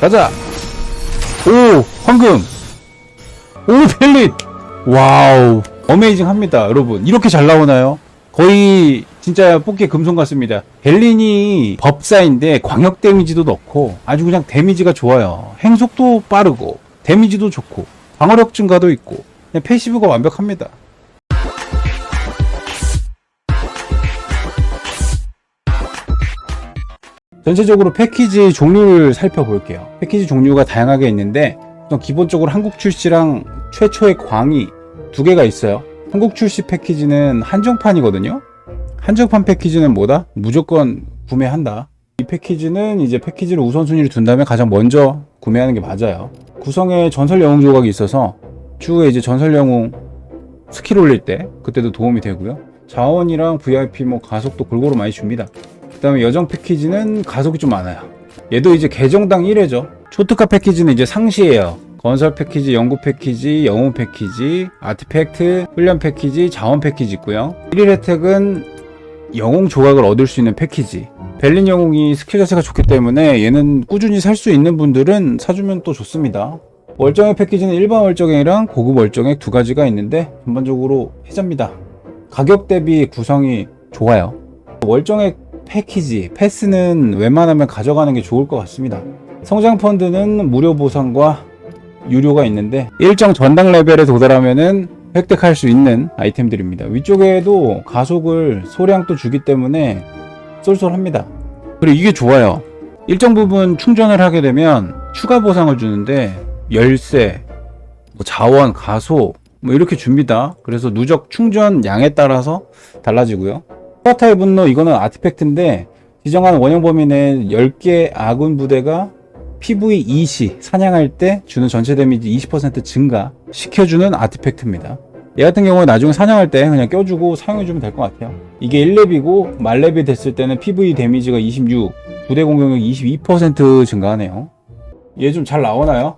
가자. 오, 황금. 오, 펠릿. 와우. 어메이징 합니다, 여러분. 이렇게 잘 나오나요? 거의 진짜 뽑기에 금손 같습니다. 벨린이 법사인데 광역 데미지도 넣고 아주 그냥 데미지가 좋아요. 행속도 빠르고 데미지도 좋고 방어력 증가도 있고 그냥 패시브가 완벽합니다. 전체적으로 패키지 종류를 살펴볼게요. 패키지 종류가 다양하게 있는데 기본적으로 한국 출시랑 최초의 광이 두 개가 있어요. 한국 출시 패키지는 한정판이거든요. 한정판 패키지는 뭐다? 무조건 구매한다. 이 패키지는 이제 패키지를 우선순위를 둔 다음에 가장 먼저 구매하는 게 맞아요. 구성에 전설 영웅 조각이 있어서 추후에 이제 전설 영웅 스킬 올릴 때 그때도 도움이 되고요. 자원이랑 VIP 뭐 가속도 골고루 많이 줍니다. 그 다음에 여정 패키지는 가속이 좀 많아요. 얘도 이제 계정당 1회죠. 초특화 패키지는 이제 상시예요. 건설 패키지, 연구 패키지, 영웅 패키지, 아티팩트, 훈련 패키지, 자원 패키지 있고요. 1일 혜택은 영웅 조각을 얻을 수 있는 패키지. 벨린 영웅이 스킬 자체가 좋기 때문에 얘는 꾸준히 살 수 있는 분들은 사주면 또 좋습니다. 월정액 패키지는 일반 월정액이랑 고급 월정액 두 가지가 있는데 전반적으로 해자입니다. 가격 대비 구성이 좋아요. 월정액 패키지, 패스는 웬만하면 가져가는 게 좋을 것 같습니다. 성장 펀드는 무료 보상과 유료가 있는데 일정 전당 레벨에 도달하면은 획득할 수 있는 아이템들입니다. 위쪽에도 가속을 소량 또 주기 때문에 쏠쏠합니다. 그리고 이게 좋아요. 일정 부분 충전을 하게 되면 추가 보상을 주는데 열쇠, 뭐 자원, 가속 뭐 이렇게 줍니다. 그래서 누적 충전 양에 따라서 달라지고요. 스파타의 분노 이거는 아티팩트인데 지정한 원형 범위 내 10개 아군 부대가 PV 2시 사냥할 때 주는 전체 데미지 20% 증가 시켜주는 아티팩트입니다. 얘 같은 경우에 나중에 사냥할 때 그냥 껴주고 사용해주면 될 것 같아요. 이게 1렙이고 말렙이 됐을 때는 PV 데미지가 26, 부대 공격력 22% 증가하네요. 얘 좀 잘 나오나요?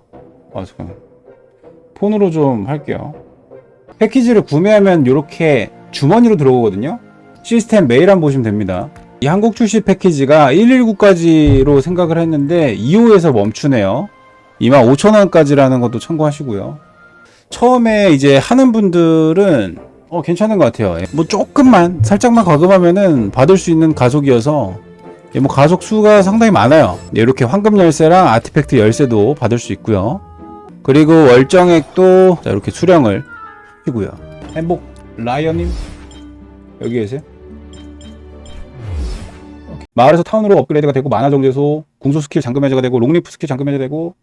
아 잠깐만. 폰으로 좀 할게요. 패키지를 구매하면 이렇게 주머니로 들어오거든요. 시스템 메일 한번 보시면 됩니다. 이 한국 출시 패키지가 119까지로 생각을 했는데 2호에서 멈추네요. 25,000원까지라는 것도 참고하시고요. 처음에 이제 하는 분들은 어 괜찮은 것 같아요. 예, 뭐 조금만 살짝만 과금하면은 받을 수 있는 가속이어서 예, 뭐 가속 수가 상당히 많아요. 예, 이렇게 황금 열쇠랑 아티팩트 열쇠도 받을 수 있고요. 그리고 월정액도 자, 이렇게 수령을 하시고요. 행복 라이언님 여기 계세요? 마을에서 타운으로 업그레이드가 되고 만화 정제소, 궁소 스킬 잠금 해제가 되고 롱리프 스킬 잠금 해제되고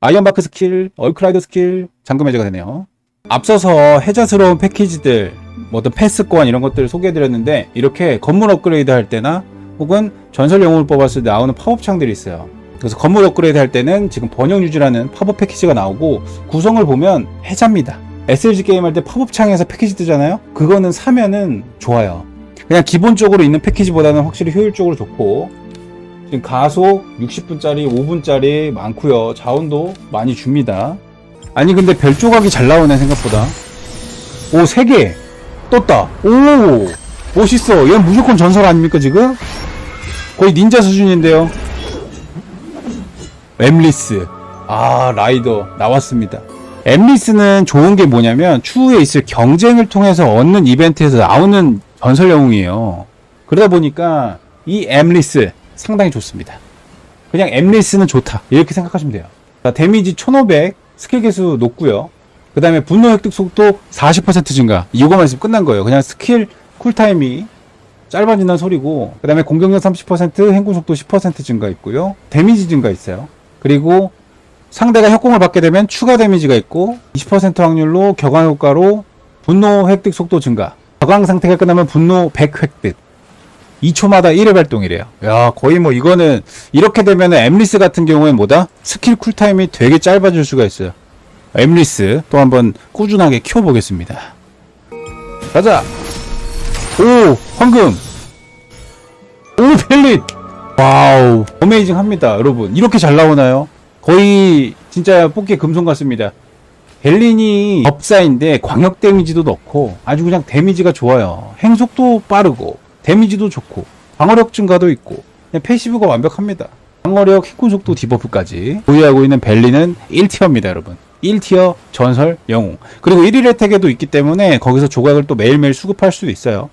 아이언바크 스킬, 얼크라이더 스킬 잠금 해제가 되네요. 앞서서 해자스러운 패키지들, 뭐 어떤 패스권 이런 것들을 소개해드렸는데 이렇게 건물 업그레이드 할 때나 혹은 전설 영웅을 뽑았을 때 나오는 팝업 창들이 있어요. 그래서 건물 업그레이드 할 때는 지금 번영 유지라는 팝업 패키지가 나오고 구성을 보면 해자입니다. SLG 게임 할 때 팝업 창에서 패키지 뜨잖아요? 그거는 사면은 좋아요. 그냥 기본적으로 있는 패키지보다는 확실히 효율적으로 좋고 지금 가속 60분짜리 5분짜리 많고요. 자원도 많이 줍니다. 아니 근데 별 조각이 잘 나오네 생각보다. 오 3개. 떴다. 오 멋있어. 얘는 무조건 전설 아닙니까 지금? 거의 닌자 수준인데요. 엠리스. 아 라이더 나왔습니다. 엠리스는 좋은 게 뭐냐면 추후에 있을 경쟁을 통해서 얻는 이벤트에서 나오는 전설 영웅이에요. 그러다 보니까 이 엠리스 상당히 좋습니다. 그냥 엠리스는 좋다. 이렇게 생각하시면 돼요. 자, 데미지 1500, 스킬 개수 높고요. 그 다음에 분노 획득 속도 40% 증가. 이거만 있으면 끝난 거예요. 그냥 스킬 쿨타임이 짧아진다는 소리고, 그 다음에 공격력 30%, 행군 속도 10% 증가 있고요. 데미지 증가 있어요. 그리고 상대가 협공을 받게 되면 추가 데미지가 있고, 20% 확률로 격앙 효과로 분노 획득 속도 증가. 격앙 상태가 끝나면 분노 100 획득. 2초마다 1회 발동이래요. 야, 거의 뭐 이거는 이렇게 되면 엠리스 같은 경우에 뭐다? 스킬 쿨타임이 되게 짧아질 수가 있어요. 엠리스 또 한번 꾸준하게 키워보겠습니다. 가자! 오! 황금! 오! 펠릿! 와우! 어메이징 합니다, 여러분. 이렇게 잘 나오나요? 거의 진짜 뽑기에 금손 같습니다. 벨린이 법사인데 광역 데미지도 넣고 아주 그냥 데미지가 좋아요. 행속도 빠르고 데미지도 좋고 방어력 증가도 있고 패시브가 완벽합니다. 방어력, 힘군 속도 디버프까지 보유하고 있는 벨리는 1티어입니다, 여러분. 1티어 전설 영웅. 그리고 1일 혜택에도 있기 때문에 거기서 조각을 또 매일매일 수급할 수도 있어요.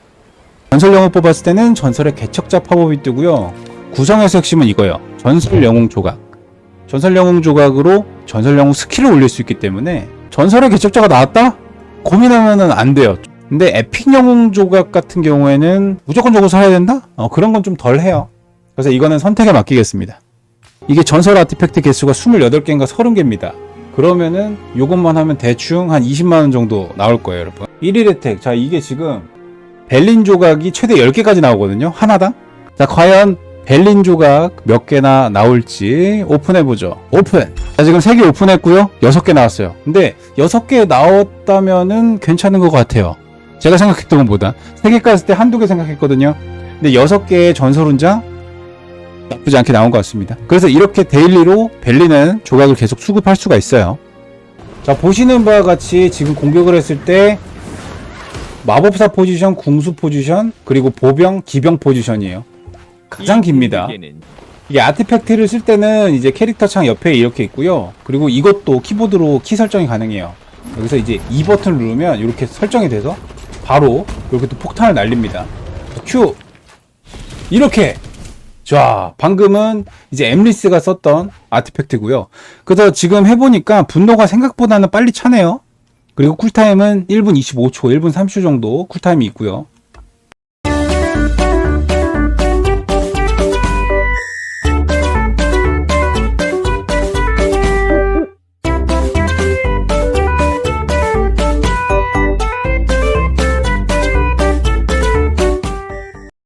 전설 영웅 뽑았을 때는 전설의 개척자 팝업이 뜨고요. 구성에서 핵심은 이거예요. 전설 영웅 조각. 전설 영웅 조각으로 전설 영웅 스킬을 올릴 수 있기 때문에 전설의 개척자가 나왔다? 고민하면은 안 돼요. 근데 에픽 영웅 조각 같은 경우에는 무조건 저거 사야 된다? 어, 그런 건 좀 덜 해요. 그래서 이거는 선택에 맡기겠습니다. 이게 전설 아티팩트 개수가 28개인가 30개입니다. 그러면은 요것만 하면 대충 한 20만원 정도 나올 거예요, 여러분. 1일 혜택. 자, 이게 지금 벨린 조각이 최대 10개까지 나오거든요. 하나당. 자, 과연 벨린 조각 몇 개나 나올지 오픈해보죠. 오픈! 자, 지금 3개 오픈했고요. 6개 나왔어요. 근데 6개 나왔다면은 괜찮은 것 같아요. 제가 생각했던 것보다. 3개 깠을 때 한두 개 생각했거든요. 근데 6개의 전설 훈장 나쁘지 않게 나온 것 같습니다. 그래서 이렇게 데일리로 벨리는 조각을 계속 수급할 수가 있어요. 자, 보시는 바와 같이 지금 공격을 했을 때 마법사 포지션, 궁수 포지션, 그리고 보병, 기병 포지션이에요. 가장 깁니다. 이게 아티팩트를 쓸 때는 이제 캐릭터 창 옆에 이렇게 있고요. 그리고 이것도 키보드로 키 설정이 가능해요. 여기서 이제 이 버튼을 누르면 이렇게 설정이 돼서 바로 이렇게 또 폭탄을 날립니다. 큐! 이렇게! 자, 방금은 이제 엠리스가 썼던 아티팩트고요. 그래서 지금 해보니까 분노가 생각보다는 빨리 차네요. 그리고 쿨타임은 1분 25초, 1분 30초 정도 쿨타임이 있고요.